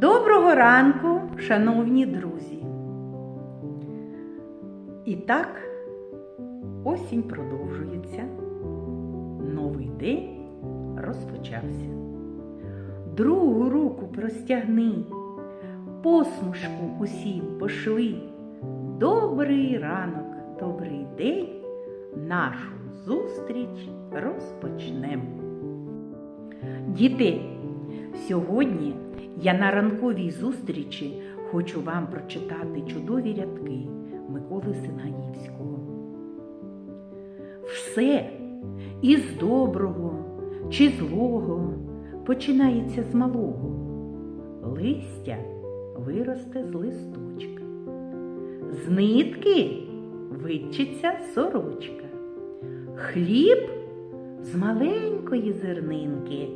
Доброго ранку, шановні друзі. І так, осінь продовжується. Новий день розпочався. Другу руку простягни, посмішку усім пошли. Добрий ранок, добрий день, нашу зустріч розпочнемо. Діти, сьогодні я на ранковій зустрічі хочу вам прочитати чудові рядки Миколи Сингаївського. Все із доброго чи злого починається з малого. Листя виросте з листочка. З нитки витчиться сорочка. Хліб з маленької зернинки,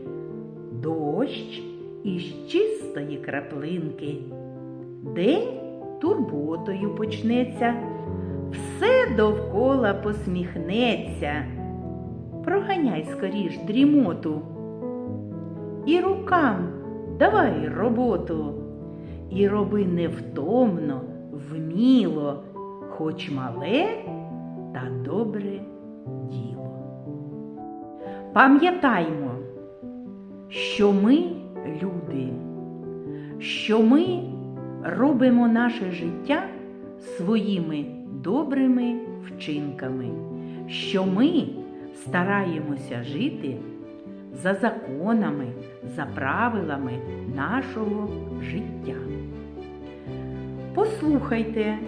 дощ із чистої краплинки. День турботою почнеться, все довкола посміхнеться. Проганяй скоріш дрімоту. І рукам давай роботу, і роби невтомно, вміло, хоч мале та добре діло. Пам'ятаймо, що ми люди, що ми робимо наше життя своїми добрими вчинками, що ми стараємося жити за законами, за правилами нашого життя. Послухайте,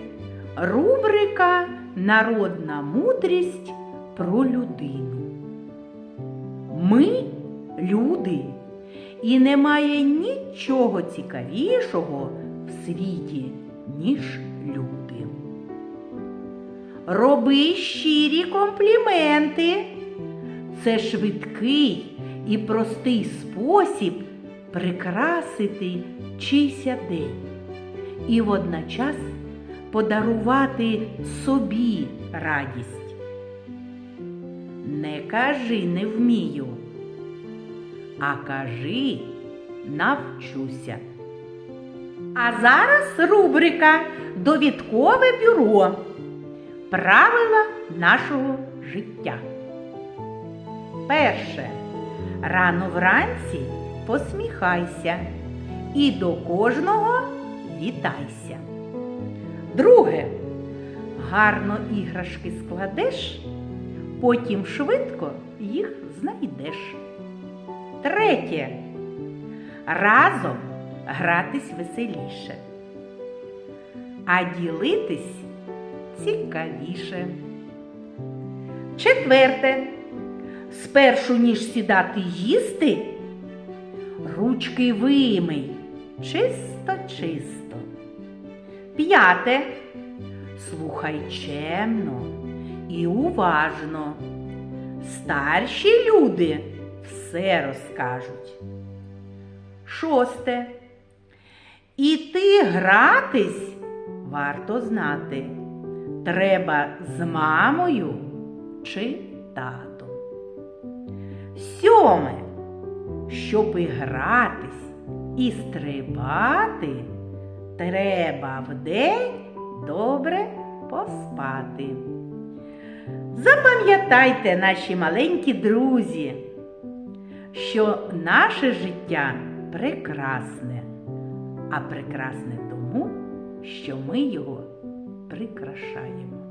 рубрика Народна мудрість про людину. Ми люди, і немає нічого цікавішого в світі, ніж люди. Роби щирі компліменти. Це швидкий і простий спосіб прикрасити чийся день і водночас подарувати собі радість. Не кажи не вмію, а кажи навчуся. А зараз рубрика Довідкове бюро. Правила нашого життя. Перше. Рано вранці посміхайся і до кожного вітайся. Друге. Гарно іграшки складеш, потім швидко їх знайдеш. Третє. Разом гратись веселіше, а ділитись цікавіше. Четверте. Спершу ніж сідати їсти, ручки вимий чисто-чисто. П'яте. Слухай чемно і уважно. Старші люди все розкажуть. Шосте. Іти гратись варто знати. Треба з мамою чи татом. Сьоме. Щоб і гратись і стрибати, треба вдень добре поспати. Запам'ятайте, наші маленькі друзі, що наше життя прекрасне, а прекрасне тому, що ми його прикрашаємо.